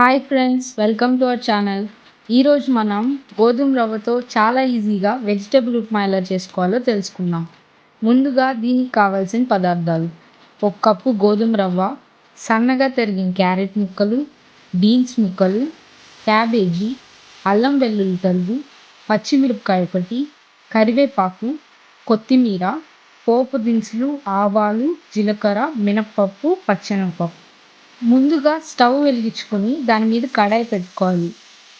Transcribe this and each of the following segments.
Hi friends welcome to our channel ఈరోజు మనం గోధుమ రవ్వతో చాలా ఈజీగా వెజిటేబుల్ ఉప్మా ఎలా చేసుకోవాలో తెలుసుకుందాం. ముందుగా దీనికి కావాల్సిన పదార్థాలు. ఒక కప్పు గోధుమ రవ్వ సన్నగా తరిగిన క్యారెట్ ముక్కలు బీన్స్ ముక్కలు క్యాబేజీ అల్లం వెల్లుల్లి తరుగు పచ్చిమిరపకాయ ఒకటి కరివేపాకు కొత్తిమీర పోపు దినుసులు ఆవాలు జీలకర్ర మినప్పప్పు పచ్చెనగపప్పు. ముందుగా స్టవ్ వెలిగించుకొని దాని మీద కడాయి పెట్టుకోవాలి.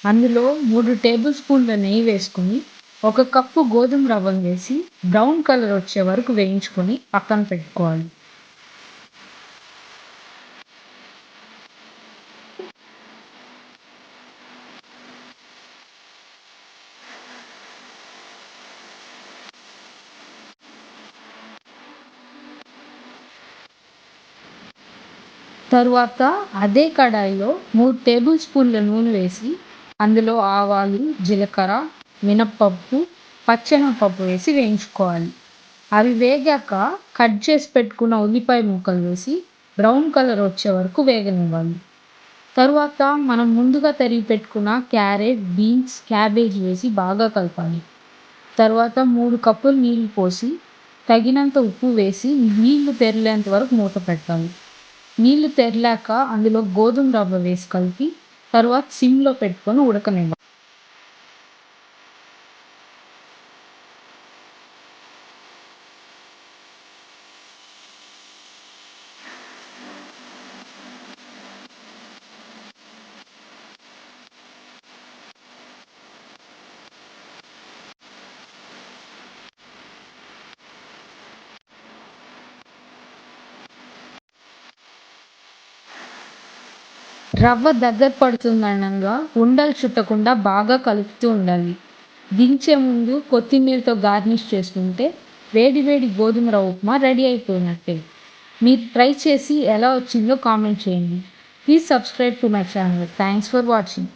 అందులో మూడు టేబుల్ స్పూన్ల నెయ్యి వేసుకొని ఒక కప్పు గోధుమ రవ్వను వేసి బ్రౌన్ కలర్ వచ్చే వరకు వేయించుకొని పక్కన పెట్టుకోవాలి. తరువాత అదే కడాయిలో మూడు టేబుల్ స్పూన్ల నూనె వేసి అందులో ఆవాలు జీలకర్ర మినప్పప్పు పచ్చెనగపప్పు వేసి వేయించుకోవాలి. అవి వేగాక కట్ చేసి పెట్టుకున్న ఉల్లిపాయ ముక్కలు వేసి బ్రౌన్ కలర్ వచ్చే వరకు వేగనివ్వాలి. తరువాత మనం ముందుగా తరిగి పెట్టుకున్న క్యారెట్ బీన్స్ క్యాబేజ్ వేసి బాగా కలపాలి. తర్వాత మూడు కప్పులు నీళ్ళు పోసి తగినంత ఉప్పు వేసి నీళ్ళు తెరిలేంత వరకు మూత పెట్టాలి. నీళ్ళు తెరిలాక అందులో గోధుమ రవ్వ వేసి కలిపి తర్వాత సిమ్లో పెట్టుకొని ఉడకనివ్వాలి. రవ్వ దగ్గర పడుతుందనంగా ఉండలు చుట్టకుండా బాగా కలుపుతూ ఉండాలి. దించే ముందు కొత్తిమీరతో గార్నిష్ చేసుకుంటే వేడి వేడి గోధుమ రవ్వ ఉప్మా రెడీ అయిపోయినట్టే. మీరు ట్రై చేసి ఎలా వచ్చిందో కామెంట్ చేయండి. Please subscribe to my channel thanks for watching